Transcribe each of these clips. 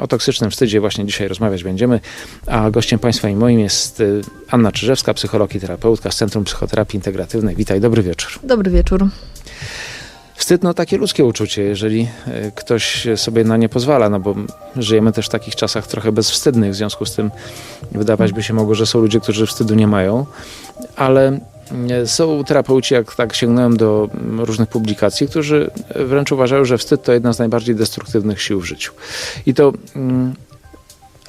O toksycznym wstydzie właśnie dzisiaj rozmawiać będziemy, a gościem Państwa i moim jest y, Anna Czyżewska, psycholog i terapeutka z Centrum Psychoterapii Integratywnej. Witaj, dobry wieczór. Dobry wieczór. Wstyd, no takie ludzkie uczucie, jeżeli y, ktoś sobie na nie pozwala, no bo żyjemy też w takich czasach trochę bezwstydnych, w związku z tym wydawać by się mogło, że są ludzie, którzy wstydu nie mają, ale są terapeuci, jak tak sięgnąłem do mm, różnych publikacji, którzy wręcz uważają, że wstyd to jedna z najbardziej destruktywnych sił w życiu. I to, mm,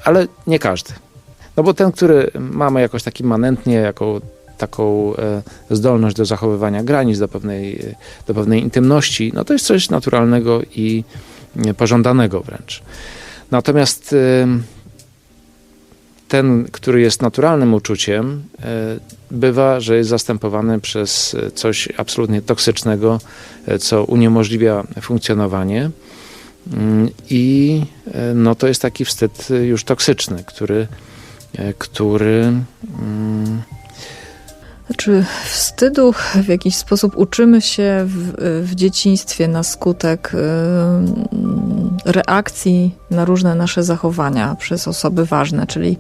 ale nie każdy. No bo ten, który mamy jakoś taki manentnie, jako taką e, zdolność do zachowywania granic, do pewnej, do pewnej intymności, no to jest coś naturalnego i e, pożądanego wręcz. Natomiast e, ten, który jest naturalnym uczuciem, e, bywa, że jest zastępowany przez coś absolutnie toksycznego, e, co uniemożliwia funkcjonowanie. Mm, I e, no, to jest taki wstyd już toksyczny, który, e, który mm, Znaczy, wstydu w jakiś sposób uczymy się w, w dzieciństwie na skutek reakcji na różne nasze zachowania przez osoby ważne, czyli,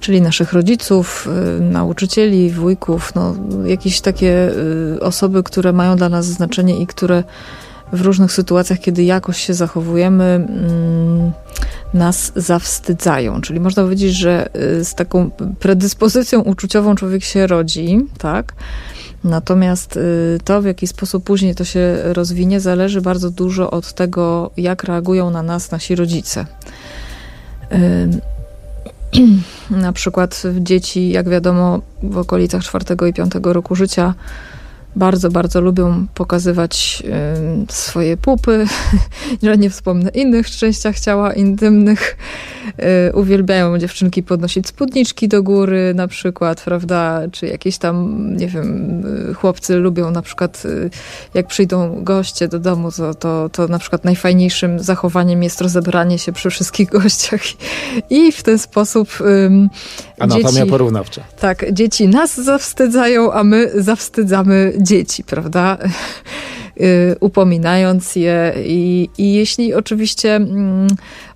czyli naszych rodziców, y, nauczycieli, wujków, no, jakieś takie y, osoby, które mają dla nas znaczenie i które w różnych sytuacjach, kiedy jakoś się zachowujemy, mm, nas zawstydzają. Czyli można powiedzieć, że y, z taką predyspozycją uczuciową człowiek się rodzi, tak? Natomiast y, to, w jaki sposób później to się rozwinie, zależy bardzo dużo od tego, jak reagują na nas nasi rodzice. Na przykład dzieci, jak wiadomo, w okolicach czwartego i piątego roku życia bardzo, bardzo lubią pokazywać swoje pupy, że nie wspomnę innych częściach ciała intymnych. Y, uwielbiają dziewczynki podnosić spódniczki do góry na przykład, prawda, czy jakieś tam, nie wiem, y, chłopcy lubią na przykład, y, jak przyjdą goście do domu, to, to, to na przykład najfajniejszym zachowaniem jest rozebranie się przy wszystkich gościach i w ten sposób ym, anatomia dzieci, porównawcza. tak, dzieci nas zawstydzają, a my zawstydzamy dzieci, prawda? Y, Upominając je i, i jeśli oczywiście, mm,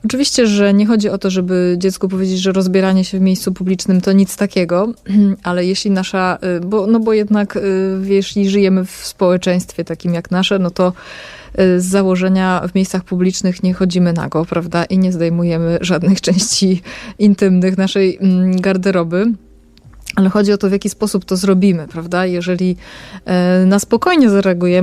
oczywiście, że nie chodzi o to, żeby dziecku powiedzieć, że rozbieranie się w miejscu publicznym to nic takiego, ale jeśli nasza, y, bo, no bo jednak y, jeśli żyjemy w społeczeństwie takim jak nasze, no to z założenia w miejscach publicznych nie chodzimy nago, prawda? I nie zdejmujemy żadnych części intymnych naszej mm, garderoby. Ale chodzi o to, w jaki sposób to zrobimy, prawda? Jeżeli e, na spokojnie zareagujemy,